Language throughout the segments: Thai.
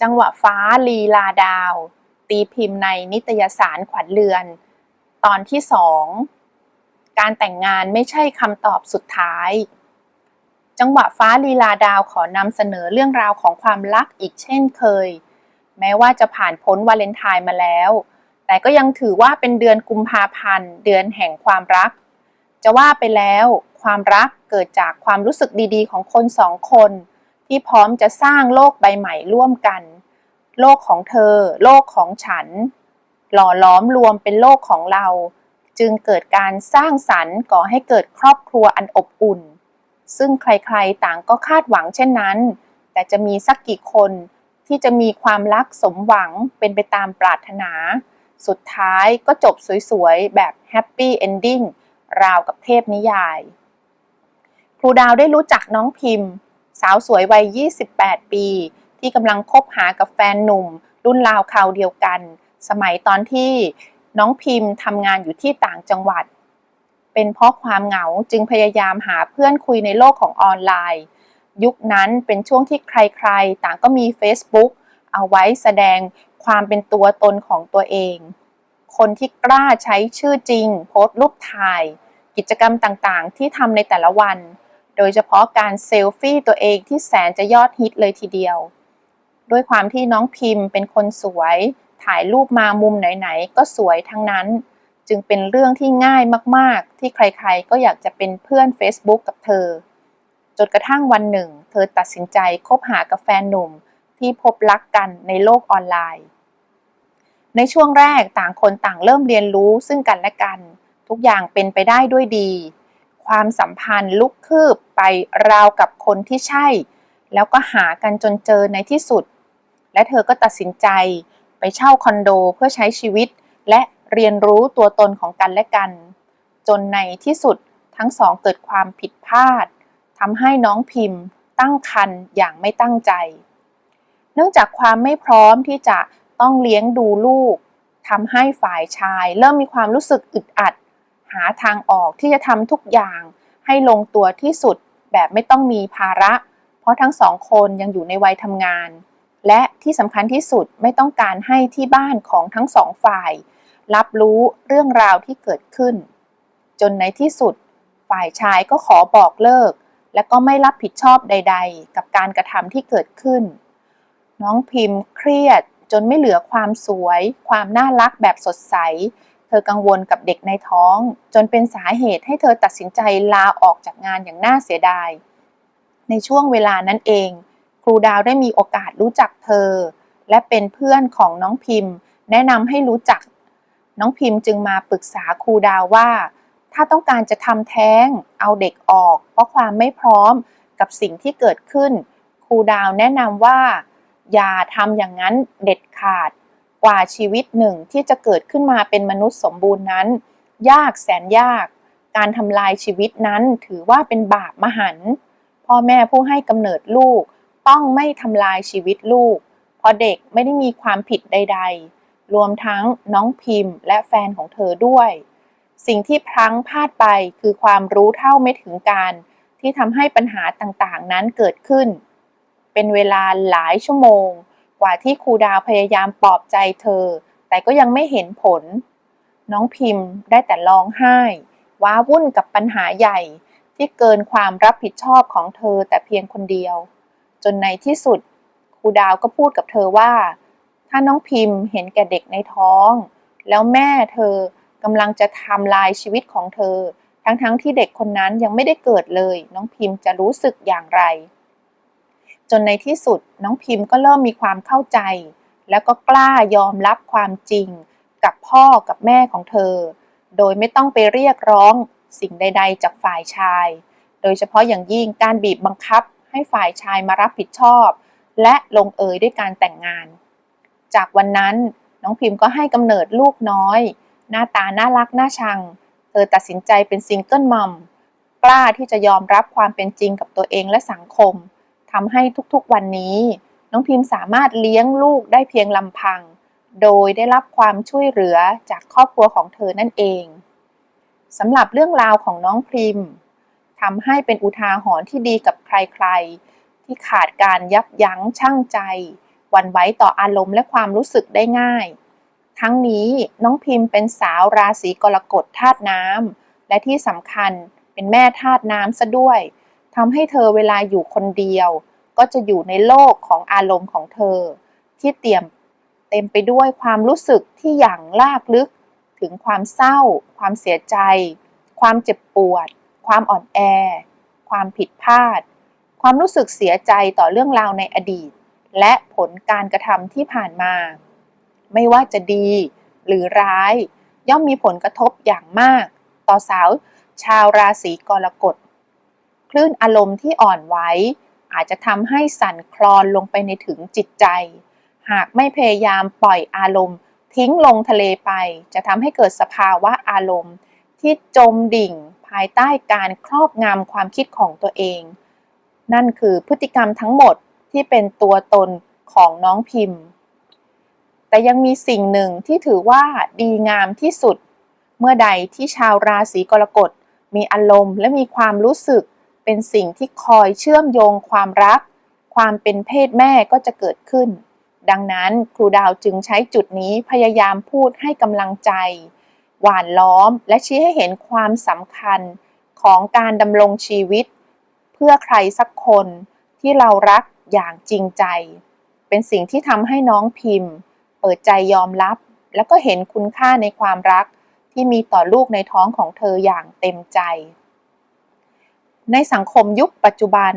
จังหวะฟ้าลีลาดาว ตีพิมพ์ในนิตยสารขวัญเรือน ตอนที่สองการแต่งงานไม่ใช่คำตอบสุดท้าย จังหวะฟ้าลีลาดาวขอนำเสนอเรื่องราวของความรักอีกเช่นเคย แม้ว่าจะผ่านพ้นวาเลนไทน์มาแล้ว แต่ก็ยังถือว่าเป็นเดือนกุมภาพันธ์ เดือนแห่งความรัก จะว่าไปแล้ว ความรักเกิดจากความรู้สึกดีๆ ของคนสองคน ที่พร้อมจะสร้างโลกใบใหม่ร่วมกัน โลกของเธอ โลกของฉัน หล่อล้อมรวมเป็นโลกของเรา จึงเกิดการสร้างสรรค์ก่อให้เกิดครอบครัวอันอบอุ่น ซึ่งใครๆต่างก็คาดหวังเช่นนั้น แต่จะมีสักกี่คนที่จะมีความรักสมหวังเป็นไปตามปรารถนา สุดท้ายก็จบสวยๆ แบบแฮปปี้เอนดิ้งราวกับเทพนิยาย ครูดาวได้รู้จักน้องพิมพ์ สาวสวยวัย 28 ปี ที่กำลังคบหากับแฟนหนุ่ม รุ่นราวคราวเดียวกัน สมัยตอนที่น้องพิมพ์ทำงานอยู่ที่ต่างจังหวัด เป็นเพราะความเหงาจึงพยายามหาเพื่อนคุยในโลกของออนไลน์ ยุคนั้นเป็นช่วงที่ใครๆ ต่างก็มี Facebook เอาไว้แสดงความเป็นตัวตนของตัวเอง คนที่กล้าใช้ชื่อจริง โพสต์รูปถ่าย กิจกรรมต่างๆ ที่ทำในแต่ละวัน โดยเฉพาะการเซลฟี่ตัวเองที่แสนจะยอดฮิตเลยทีเดียว ด้วยความที่น้องพิมพ์เป็นคนสวย ถ่ายรูปมามุมไหนๆ ก็สวยทั้งนั้น จึงเป็นเรื่องที่ง่ายมากๆ ที่ใครๆ ก็อยากจะเป็นเพื่อน Facebook กับเธอ จนกระทั่งวันหนึ่ง เธอตัดสินใจคบหากับแฟนหนุ่มที่พบรักกันในโลกออนไลน์ ในช่วงแรกต่างคนต่างเริ่มเรียนรู้ซึ่งกันและกัน ทุกอย่างเป็นไปได้ด้วยดี ความสัมพันธ์ลุกคืบไปราวกับคนที่ใช่ แล้วก็หากันจนเจอในที่สุด และเธอก็ตัดสินใจไปเช่าคอนโดเพื่อใช้ชีวิต และเรียนรู้ตัวตนของกันและกัน จนในที่สุดทั้งสองเกิดความผิดพลาดทำให้น้องพิมพ์ ตั้งครรภ์อย่างไม่ตั้งใจ เนื่องจากความไม่พร้อมที่จะต้องเลี้ยงดูลูกทำให้ฝ่ายชาย เริ่มมีความรู้สึกอึดอัด หาทางออกที่จะทำทุกอย่างให้ลงตัวที่สุดแบบไม่ต้องมีภาระ เพราะทั้งสองคนยังอยู่ในวัยทำงาน และที่สำคัญที่สุดไม่ต้องการให้ที่บ้านของทั้งสองฝ่าย รับรู้เรื่องราวที่เกิดขึ้น จนในที่สุด ฝ่ายชายก็ขอบอกเลิก และก็ไม่รับผิดชอบใด ๆ กับการกระทำที่เกิดขึ้น น้องพิมพ์เครียดจนไม่เหลือความสวย ความน่ารักแบบสดใส ธอกังวลกับเด็กในท้อง จนเป็นสาเหตุให้เธอตัดสินใจลาออกจากงานอย่างน่าเสียดาย ในช่วงเวลานั้นเอง ครูดาวได้มีโอกาสรู้จักเธอ และเป็นเพื่อนของน้องพิมพ์ แนะนำให้รู้จัก น้องพิมพ์จึงมาปรึกษาครูดาวว่า ถ้าต้องการจะทำแท้ง เอาเด็กออก เพราะความไม่พร้อมกับสิ่งที่เกิดขึ้น ครูดาวแนะนำว่า อย่าทำอย่างนั้นเด็ดขาด กว่าชีวิตหนึ่งที่จะเกิดขึ้นมาเป็นมนุษย์สมบูรณ์นั้น ยากแสนยาก การทำลายชีวิตนั้นถือว่าเป็นบาปมหันต์พ่อแม่ผู้ให้กำเนิดลูกต้องไม่ทำลายชีวิตลูก เพราะเด็กไม่ได้มีความผิดใด ๆ รวมทั้งน้องพิมพ์ และแฟนของเธอด้วย สิ่งที่พลั้งพลาดไปคือความรู้เท่าไม่ถึงการที่ทำให้ปัญหาต่างๆ นั้นเกิดขึ้น เป็นเวลาหลายชั่วโมง กว่าที่ครูดาวพยายามปลอบใจเธอ แต่ก็ยังไม่เห็นผล น้องพิมพ์ได้แต่ร้องไห้ ว้าวุ่นกับปัญหาใหญ่ที่เกินความรับผิดชอบของเธอแต่เพียงคนเดียว จนในที่สุดครูดาวก็พูดกับเธอว่า ถ้าน้องพิมพ์เห็นแก่เด็กในท้อง แล้วแม่เธอกำลังจะทำลายชีวิตของเธอ ทั้งๆทที่เด็กคนนั้นยังไม่ได้เกิดเลย น้องพิมพ์จะรู้สึกอย่างไร จนในที่สุดน้องพิมพ์ก็เริ่มมีความเข้าใจ แล้วก็กล้ายอมรับความจริง กับพ่อกับแม่ของเธอ โดยไม่ต้องไปเรียกร้องสิ่งใด ๆ จากฝ่ายชาย โดยเฉพาะอย่างยิ่งการบีบบังคับให้ฝ่ายชายมารับผิดชอบ และลงเอยด้วยการแต่งงาน จากวันนั้นน้องพิมพ์ก็ให้กำเนิดลูกน้อย หน้าตาน่ารักน่าชัง เธอตัดสินใจเป็นซิงเกิลมัมกล้าที่จะยอมรับความเป็นจริงกับตัวเองและสังคม ทำให้ทุกๆวันนี้ น้องพิมพ์สามารถเลี้ยงลูกได้เพียงลำพัง โดยได้รับความช่วยเหลือจากครอบครัวของเธอนั่นเองสำหรับเรื่องราวของน้องพิมพ์ทำให้เป็นอุทาหรณ์ที่ดีกับใครๆ ที่ขาดการยับยั้งชั่งใจหวั่นไหวต่ออารมณ์และความรู้สึกได้ง่าย ทั้งนี้น้องพิมพ์เป็นสาวราศีกรกฎธาตุน้ำและที่สำคัญเป็นแม่ธาตุน้ำซะด้วย ทำให้เธอเวลาอยู่คนเดียว ก็จะอยู่ในโลกของอารมณ์ของเธอ ที่เตรียมเต็มไปด้วยความรู้สึกที่อย่างลากลึก ถึงความเศร้า ความเสียใจ ความเจ็บปวด ความอ่อนแอ ความผิดพลาด ความรู้สึกเสียใจต่อเรื่องราวในอดีต และผลการกระทำที่ผ่านมา ไม่ว่าจะดีหรือร้าย ย่อมมีผลกระทบอย่างมาก ต่อสาวชาวราศีกรกฎ คลื่นอารมณ์ที่อ่อนไหวอาจจะทำให้สั่นคลอนลงไปในถึงจิตใจ หากไม่พยายามปล่อยอารมณ์ ทิ้งลงทะเลไป จะทำให้เกิดสภาวะอารมณ์ ที่จมดิ่ง ภายใต้การครอบงำความคิดของตัวเอง นั่นคือพฤติกรรมทั้งหมดที่เป็นตัวตนของน้องพิมพ์ แต่ยังมีสิ่งหนึ่งที่ถือว่าดีงามที่สุด เมื่อใดที่ชาวราศีกรกฎมีอารมณ์และมีความรู้สึก เป็นสิ่งที่คอยเชื่อมโยงความรัก ความเป็นเพศแม่ก็จะเกิดขึ้น ดังนั้นครูดาวจึงใช้จุดนี้พยายามพูดให้กำลังใจ หวานล้อมและชี้ให้เห็นความสำคัญของการดำรงชีวิต เพื่อใครสักคนที่เรารักอย่างจริงใจ เป็นสิ่งที่ทำให้น้องพิมพ์ เปิดใจยอมรับ แล้วก็เห็นคุณค่าในความรักที่มีต่อลูกในท้องของเธออย่างเต็มใจ ในสังคมยุคปัจจุบัน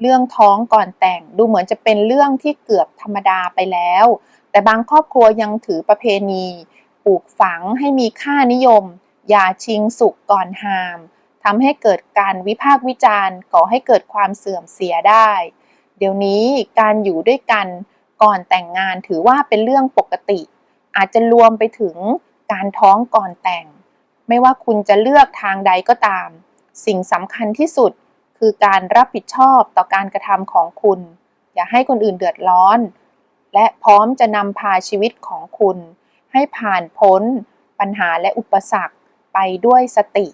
เรื่องท้องก่อนแต่งดูเหมือนจะเป็นเรื่องที่เกือบธรรมดาไปแล้ว แต่บางครอบครัวยังถือประเพณีปลูกฝังให้มีค่านิยม อย่าชิงสุกก่อนหามทำให้เกิดการวิพากษ์วิจารณ์ก่อให้เกิดความเสื่อมเสียได้ เดี๋ยวนี้การอยู่ด้วยกันก่อนแต่งงานถือว่าเป็นเรื่องปกติ อาจจะรวมไปถึงการท้องก่อนแต่ง ไม่ว่าคุณจะเลือกทางใดก็ตาม สิ่งสำคัญที่สุดคือการรับผิดชอบต่อการกระทำของคุณ อย่าให้คนอื่นเดือดร้อน และพร้อมจะนำพาชีวิตของคุณ ให้ผ่านพ้น ปัญหาและอุปสรรคไปด้วยสติ